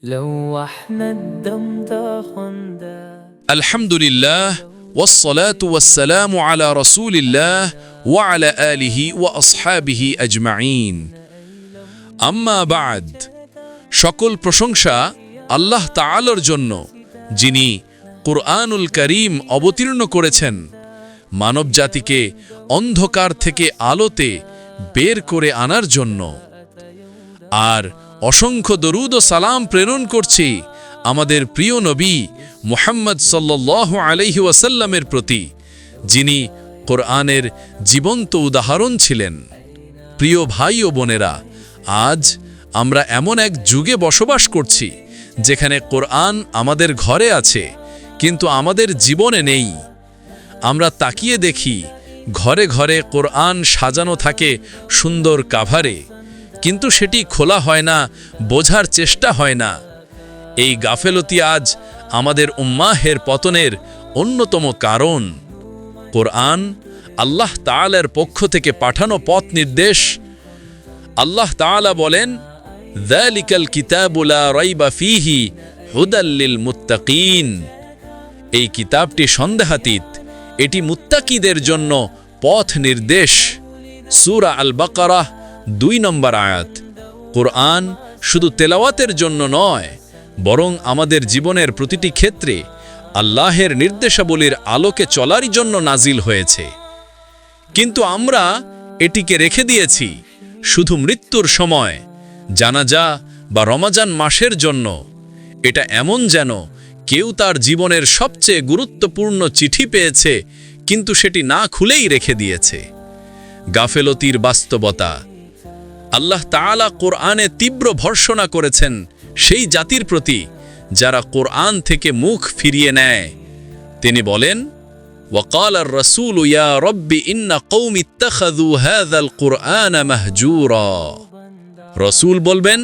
لو احنا الدم ده خندق الحمد لله والصلاة والسلام على رسول الله وعلى آله وأصحابه أجمعين আম্মা বাদ সকল প্রশংসা আল্লাহ তাআলার জন্য যিনি কুরআনুল করিম অবতীর্ণ করেছেন মানব জাতিকে অন্ধকার থেকে আলোতে বের করে আনার জন্য আর অসংখ্য দরুদ ও সালাম প্রেরণ করছি আমাদের প্রিয় নবী মুহাম্মদ সাল্লাহ আলহি ওয়াসাল্লামের প্রতি, যিনি কোরআনের জীবন্ত উদাহরণ ছিলেন। প্রিয় ভাই ও বোনেরা, আজ আমরা এমন এক যুগে বসবাস করছি, যেখানে কোরআন আমাদের ঘরে আছে, কিন্তু আমাদের জীবনে নেই। আমরা তাকিয়ে দেখি, ঘরে ঘরে কোরআন সাজানো থাকে সুন্দর কাভারে। কিন্তু সেটি খোলা হয় না, বোঝার চেষ্টা হয় না। এই গাফেলতি আজ আমাদের উম্মাহের পতনের অন্যতম কারণ। কোরআন আল্লাহ তাআলার পক্ষ থেকে পাঠানো পথ নির্দেশ। আল্লাহ তাআলা বলেন দ্যালিকাল কিতাবুলা রাইবা ফিহি হুদাল্লিল মুত্তাকিন। এই কিতাবটি সন্দেহাতীত। এটি মুত্তাকিদের জন্য পথ নির্দেশ। সূরা আল বাকারাহ দুই নম্বর আয়াত, কোরআন শুধু তেলাওয়াতের জন্য নয়, বরং আমাদের জীবনের প্রতিটি ক্ষেত্রে আল্লাহের নির্দেশাবলীর আলোকে চলারই জন্য নাজিল হয়েছে। কিন্তু আমরা এটিকে রেখে দিয়েছি শুধু মৃত্যুর সময়, জানাজা বা রমাজান মাসের জন্য। এটা এমন যেন কেউ তার জীবনের সবচেয়ে গুরুত্বপূর্ণ চিঠি পেয়েছে, কিন্তু সেটি না খুলেই রেখে দিয়েছে। গাফেলতির বাস্তবতা আল্লাহ তাআলা কোরআনে তীব্র ভর্সনা করেছেন সেই জাতির প্রতি যারা কোরআন থেকে মুখ ফিরিয়ে নেয় তিনি বলেন وقال الرسول يا رب إن قوم اتخذوا هذا القرآن مهجورا রসুল বলবেন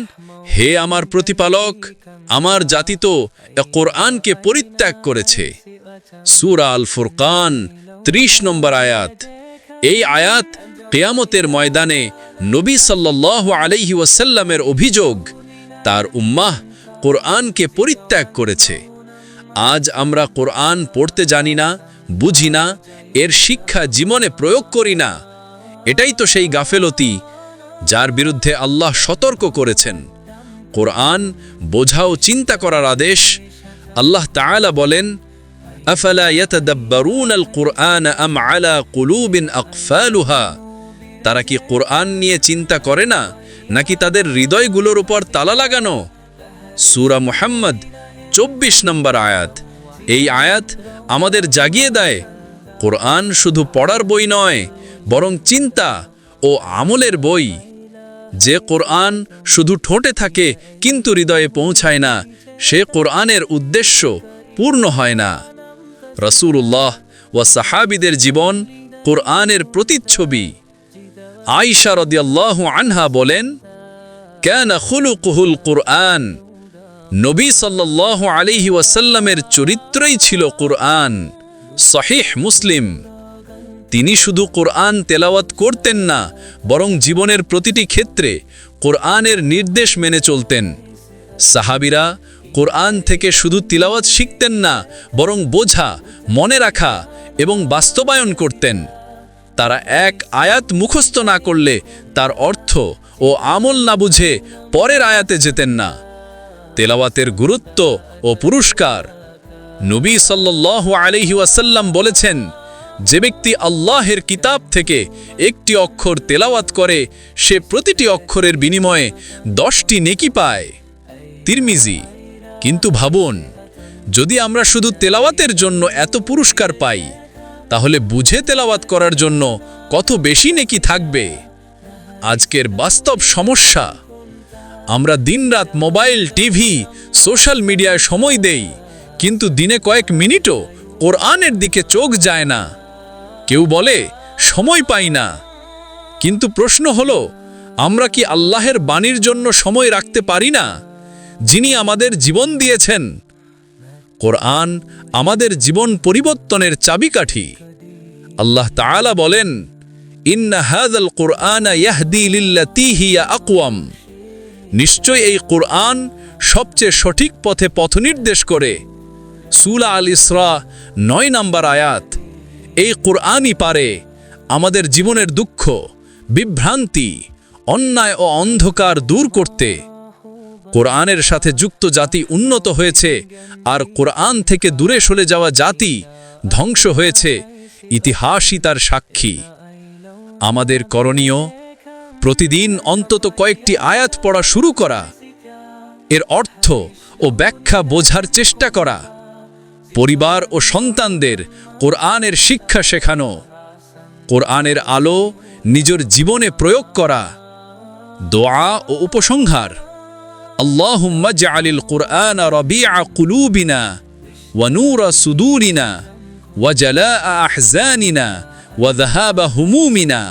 হে আমার প্রতিপালক আমার জাতি তো এ কোরআনকে পরিত্যাগ করেছে সূরা আল ফুরকান ত্রিশ নম্বর আয়াত এই আয়াত কেয়ামতের ময়দানে নবী সাল্লাহ আলাইহি ওয়াসাল্লামের অভিযোগ, তার উম্মাহ কোরআনকে পরিত্যাগ করেছে। আজ আমরা কোরআন পড়তে জানি না, বুঝি না, এর শিক্ষা জীবনে প্রয়োগ করি না। এটাই তো সেই গাফেলতি, যার বিরুদ্ধে আল্লাহ সতর্ক করেছেন। কোরআন বোঝা ও চিন্তা করার আদেশ, আল্লাহ তাআলা বলেন, আফালা ইয়াতাদাব্বারুন আল কুরআন আম আলা কুলুবিন আকফালুহা? তারা কি কোরআন নিয়ে চিন্তা করে না, নাকি তাদের হৃদয়গুলোর উপর তালা লাগানো? সূরা মুহাম্মদ, চব্বিশ নম্বর আয়াত। এই আয়াত আমাদের জাগিয়ে দেয়, কোরআন শুধু পড়ার বই নয়, বরং চিন্তা ও আমলের বই। যে কোরআন শুধু ঠোঁটে থাকে, কিন্তু হৃদয়ে পৌঁছায় না, সে কোরআনের উদ্দেশ্য পূর্ণ হয় না। রসুল্লাহ ও সাহাবিদের জীবন কোরআনের প্রতিচ্ছবি। আইসা রদিয়াল্লাহু আনহা বলেন, কেন খুলুকুহুল কোরআন। নবী সাল্লাল্লাহু আলাইহি ওয়াসাল্লামের চরিত্রই ছিল কোরআন, সহিহ মুসলিম। তিনি শুধু কোরআন তেলাওয়াত করতেন না, বরং জীবনের প্রতিটি ক্ষেত্রে কোরআনের নির্দেশ মেনে চলতেন। সাহাবিরা কোরআন থেকে শুধু তিলাওয়াত শিখতেন না, বরং বোঝা, মনে রাখা এবং বাস্তবায়ন করতেন। তারা এক আয়াত মুখস্থ না করলে তার অর্থ ও আমল না বুঝে পরের আয়াতে যেতেন না। তেলাওয়াতের গুরুত্ব ও পুরস্কার। নবী সাল্লাহ আলহি ওয়াসাল্লাম বলেছেন, যে ব্যক্তি আল্লাহের কিতাব থেকে একটি অক্ষর তেলাওয়াত করে, সে প্রতিটি অক্ষরের বিনিময়ে দশটি নেকি পায়। তিরমিজি, কিন্তু ভাবুন, যদি আমরা শুধু তেলাওয়াতের জন্য এত পুরস্কার পাই তাহলে বুঝে তেলাওয়াত করার জন্য কত বেশি নেকি থাকবে? আজকের বাস্তব সমস্যা। আমরা দিনরাত মোবাইল, টিভি, সোশ্যাল মিডিয়ায় সময় দেই, কিন্তু দিনে কয়েক মিনিটও কোরআনের দিকে চোখ যায় না। কেউ বলে, সময় পাই না। কিন্তু প্রশ্ন হলো, আমরা কি আল্লাহের বাণীর জন্য সময় রাখতে পারি না, যিনি আমাদের জীবন দিয়েছেন? কোরআন আমাদের জীবন পরিবর্তনের চাবিকাঠি। আল্লাহ তাআলা বলেন, ইন্না হাযাল কুরআনা ইয়াহদি নিশ্চয় এই কোরআন সবচেয়ে সঠিক পথে পথনির্দেশ করে। সুলা আল ইসরা নয় নম্বর আয়াত, এই কোরআনই পারে আমাদের জীবনের দুঃখ, বিভ্রান্তি, অন্যায় ও অন্ধকার দূর করতে। কোরআনের সাথে যুক্ত জাতি উন্নত হয়েছে আর কোরআন থেকে দূরে সরে যাওয়া জাতি ধ্বংস হয়েছে। ইতিহাসই তার সাক্ষী। আমাদের করণীয়, প্রতিদিন অন্তত কয়েকটি আয়াত পড়া শুরু করা। এর অর্থ ও ব্যাখ্যা বোঝার চেষ্টা করা। পরিবার ও সন্তানদের কোরআনের শিক্ষা শেখানো। কোরআনের আলো নিজের জীবনে প্রয়োগ করা। দোয়া ও উপসংহার। রবিআ কুলুবিনা ওয়া নূরা সুদুরিনা ওয়া জালাআ আহজানিনা ওয়া যাহাবা হুমুমিনা।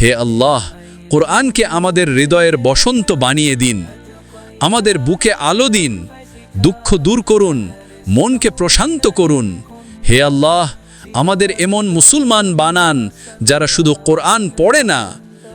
হে আল্লাহ, কোরআনকে আমাদের হৃদয়ের বসন্ত বানিয়ে দিন, আমাদের বুকে আলো দিন, দুঃখ দূর করুন, মনকে প্রশান্ত করুন। হে আল্লাহ, আমাদের এমন মুসলমান বানান যারা শুধু কোরআন পড়ে না